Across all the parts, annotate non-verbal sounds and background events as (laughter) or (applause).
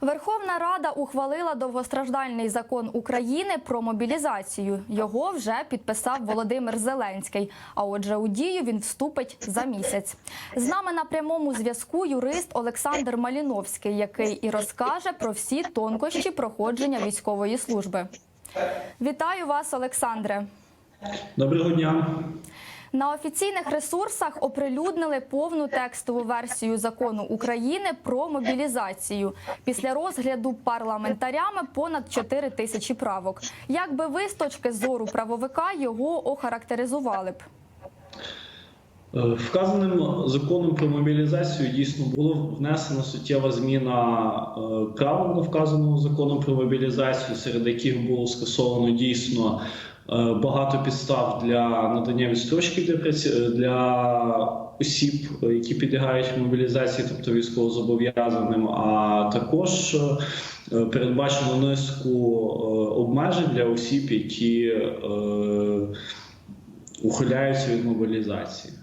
Верховна Рада ухвалила довгостраждальний закон України про мобілізацію. Його вже підписав Володимир Зеленський. А отже, у дію він вступить за місяць. З нами на прямому зв'язку юрист Олександр Маліновський, який і розкаже про всі тонкощі проходження військової служби. Вітаю вас, Олександре. Доброго дня. На офіційних ресурсах оприлюднили повну текстову версію закону України про мобілізацію після розгляду парламентарями понад 4 тисячі правок. Як би ви з точки зору правовика його охарактеризували б? Е, Вказаним законом про мобілізацію дійсно було внесена суттєва зміна е, правил вказаного законом про мобілізацію, серед яких було скасовано дійсно багато підстав для надання відстрочки для праці- для осіб, е, які підлягають мобілізації, тобто військовозобов'язаним, а також е, передбачено низку е, обмежень для осіб, які е, ухиляються від мобілізації.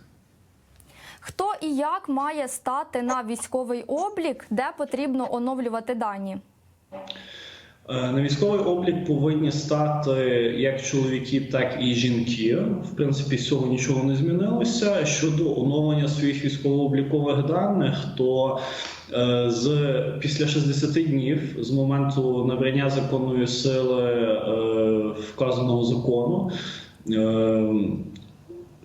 Хто і як має стати на військовий облік, де потрібно оновлювати дані? Е, На військовий облік повинні стати як чоловіки, так і жінки. В принципі, з цього нічого не змінилося. Щодо оновлення своїх військово-облікових даних, то е, з після 60 днів з моменту набрання законної сили е, вказаного закону.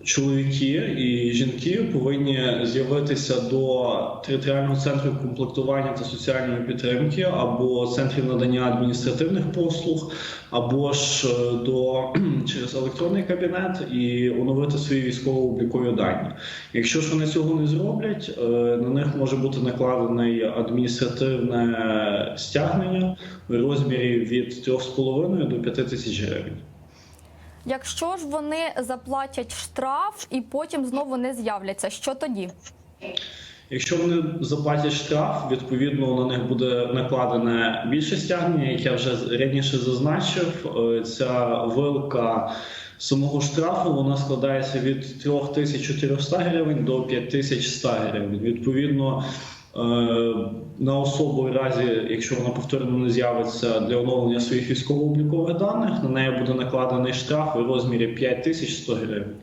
Чоловіки і жінки повинні з'явитися до територіального центру комплектування та соціальної підтримки або центрів надання адміністративних послуг, або ж е, до (clears throat) через електронний кабінет і оновити свої військово-облікові дані. Якщо ж вони цього не зроблять, е, на них може бути накладене адміністративне стягнення в розмірі від 3,5 до 5 тисяч гривень. Якщо ж вони заплатять штраф і потім знову не з'являться, що тоді? Якщо вони заплатять штраф, відповідно на них буде накладене більше стягнення, як я вже раніше зазначив. Е, Ця вилка самого штрафу вона складається від 3400 гривень до 5100 гривень. Відповідно. Е, На особу, в разі, якщо вона повторно не з'явиться для оновлення своїх військово-облікових даних, на неї буде накладений штраф у розмірі 5100 гривень.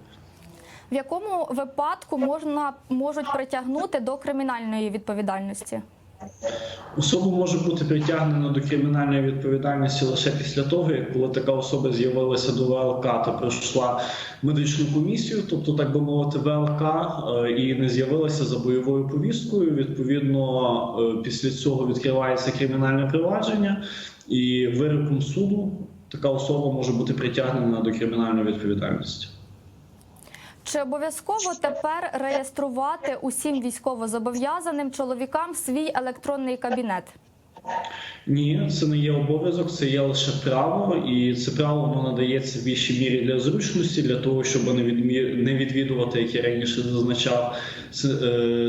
В якому випадку можна можуть притягнути до кримінальної відповідальності? Особа може бути притягнена до кримінальної відповідальності лише після того, як коли така особа з'явилася до ВЛК та пройшла медичну комісію, тобто, так би мовити, ВЛК, е, і не з'явилася за бойовою повісткою. Відповідно, е, після цього відкривається кримінальне провадження, і вироком суду така особа може бути притягнена до кримінальної відповідальності. Чи обов'язково тепер реєструвати усім військовозобов'язаним чоловікам свій електронний кабінет? Ні, це не є обов'язок, це є лише право, і це право воно надається в більшій мірі для зручності, для того, щоб не не відвідувати, як я раніше зазначав, е,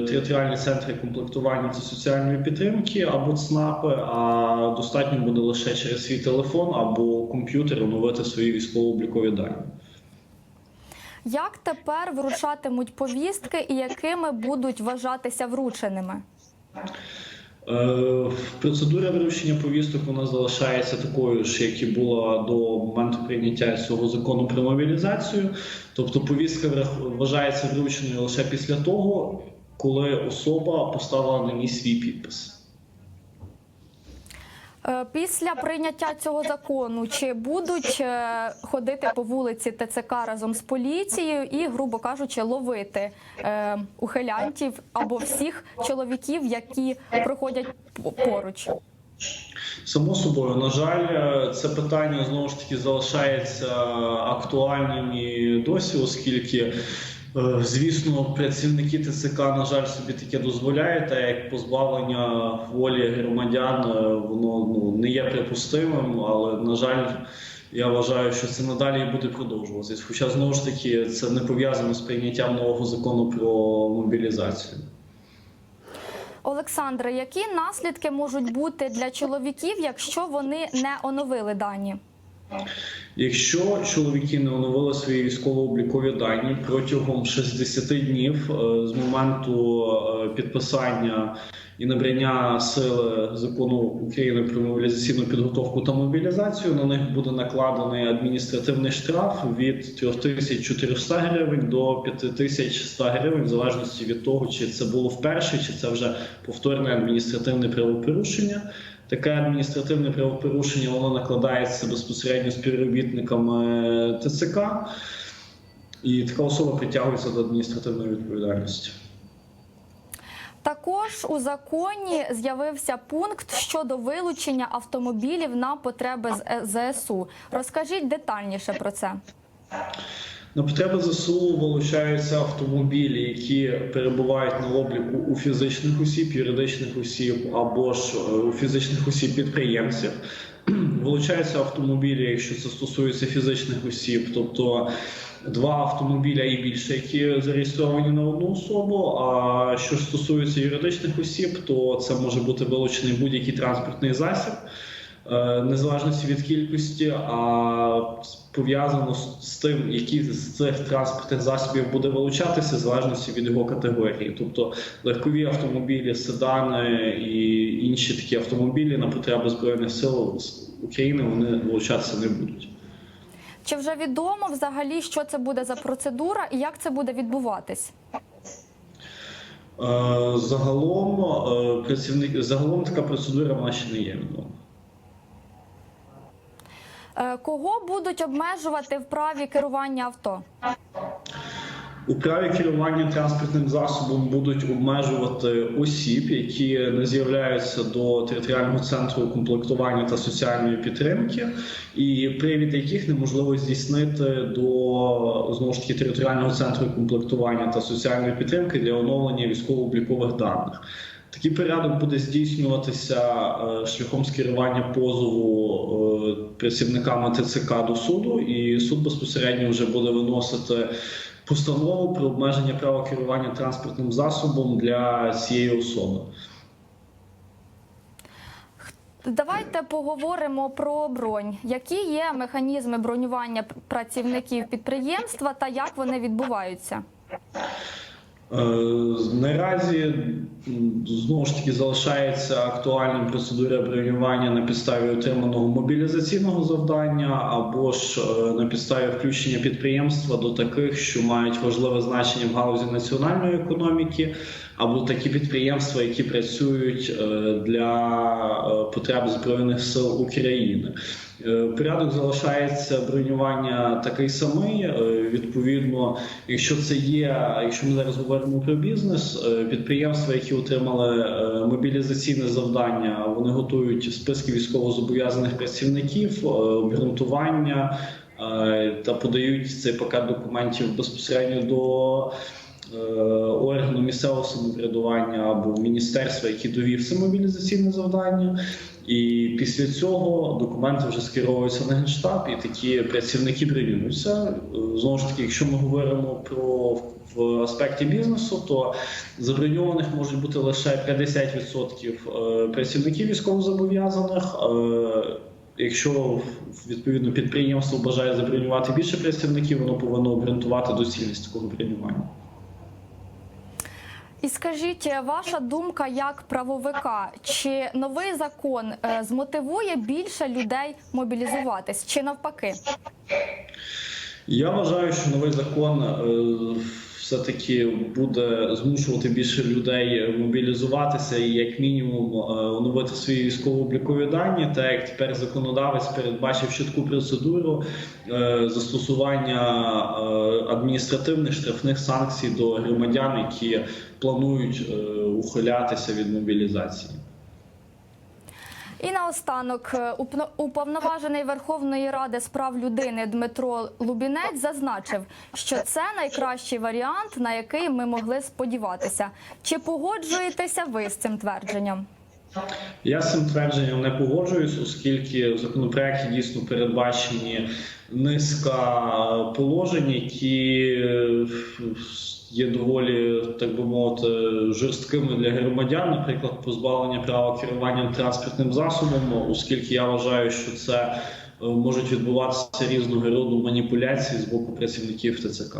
територіальні центри комплектування та соціальної підтримки або ЦНАПи, а достатньо буде лише через свій телефон або комп'ютер оновити свої військово-облікові дані. Як тепер вручатимуть повістки і якими будуть вважатися врученими? Е, Процедура вручення повісток вона залишається такою ж, як і була до моменту прийняття цього закону про мобілізацію. Тобто повістка вважається врученою лише після того, коли особа поставила на ній свій підпис. Е, Після прийняття цього закону чи будуть е, ходити по вулиці ТЦК разом з поліцією і, грубо кажучи, ловити е, ухилянтів або всіх чоловіків, які проходять по- поруч? Само собою, на жаль, це питання знову ж таки залишається актуальним і досі, оскільки, звісно, працівники ТЦК, на жаль, собі таке дозволяють, та як позбавлення волі громадян, е, воно ну, не є припустимим, але на жаль. Я вважаю, що це надалі буде продовжуватися. Хоча знову ж таки це не пов'язано з прийняттям нового закону про мобілізацію. Олександре, які наслідки можуть бути для чоловіків, якщо вони не оновили дані? Якщо чоловіки не оновили свої військово-облікові дані протягом 60 днів е, з моменту е, підписання і набрання сили закону України про мобілізаційну підготовку та мобілізацію. На них буде накладений адміністративний штраф від 3400 гривень до 5100 гривень, в залежності від того, чи це було вперше, чи це вже повторне адміністративне правопорушення. Таке адміністративне правопорушення воно накладається безпосередньо співробітниками ТЦК, і така особа притягується до адміністративної відповідальності. Також у законі з'явився пункт щодо вилучення автомобілів на потреби з- е, ЗСУ. Розкажіть детальніше про це. На потреби ЗСУ вилучаються автомобілі, які перебувають на обліку у фізичних осіб, юридичних осіб або ж е, у фізичних осіб підприємців. (clears throat) Вилучаються автомобілі, якщо це стосується фізичних осіб, тобто два автомобіля і більше, які зареєстровані на одну особу. А що стосується юридичних осіб, то це може бути вилучений будь-який транспортний засіб. Е, незалежності від кількості, а пов'язано з тим, які з цих транспортних засобів буде вилучатися, в залежності від його категорії. Тобто легкові автомобілі, седани і інші такі автомобілі на потреби збройних сил України вони вилучатися не будуть. Чи вже відомо взагалі, що це буде за процедура і як це буде відбуватись? Е, Загалом е, працівник загалом така процедура вона ще не є відома. Е, Кого будуть обмежувати в праві керування авто? У праві керування транспортним засобом будуть обмежувати осіб, які не з'являються до територіального центру комплектування та соціальної підтримки, і привід яких неможливо здійснити до знову ж таки територіального центру комплектування та соціальної підтримки для оновлення військово-облікових даних. Такий порядок буде здійснюватися е, шляхом скерування позову е, працівниками ТЦК до суду, і суд безпосередньо вже буде виносити постанову про обмеження права керування транспортним засобом для цієї особи. Давайте поговоримо про бронь. Які є механізми бронювання працівників підприємства та як вони відбуваються? Е, Наразі знову ж таки залишається актуальним процедура бронювання на підставі отриманого мобілізаційного завдання або ж е, на підставі включення підприємства до таких, що мають важливе значення в галузі національної економіки, або такі підприємства, які працюють е, для е, потреб збройних сил України. Е, Порядок залишається бронювання такий самий. Відповідно, якщо це є, якщо ми зараз говоримо про бізнес, підприємства, які отримали мобілізаційне завдання, вони готують списки військовозобов'язаних працівників, обґрунтування та подають цей пакет документів безпосередньо до. Е, Органу місцевого самоврядування або міністерства, які довів це мобілізаційне завдання, і після цього документи вже скеровуються на генштаб, і такі працівники бронюються. Е, Знову ж таки, якщо ми говоримо про в аспекті бізнесу, то заброньованих можуть бути лише 50% е, працівників військовозобов'язаних. Якщо відповідно підприємство бажає забронювати більше працівників, воно повинно обґрунтувати доцільність такого бронювання. І скажіть, е, ваша думка як правовика, чи новий закон е, змотивує більше людей мобілізуватись, чи навпаки? Я вважаю, що новий закон е, все-таки буде змушувати більше людей мобілізуватися і як мінімум е, оновити свої військово-облікові дані. Так як тепер законодавець передбачив чітку процедуру е, застосування е, адміністративних штрафних санкцій до громадян, які планують ухилятися від мобілізації. І наостанок е, уповноважений Верховної Ради з прав людини Дмитро Лубінець зазначив, що це найкращий варіант, на який ми могли сподіватися. Чи погоджуєтеся ви з цим твердженнем? Я з цим твердженням не погоджуюсь, оскільки в законопроекті дійсно передбачені низка положень, які е, є доволі, так би мовити, жорсткими для громадян, наприклад, позбавлення права керування транспортним засобом, оскільки я вважаю, що це е, можуть відбуватися різного роду маніпуляції з боку працівників ТЦК.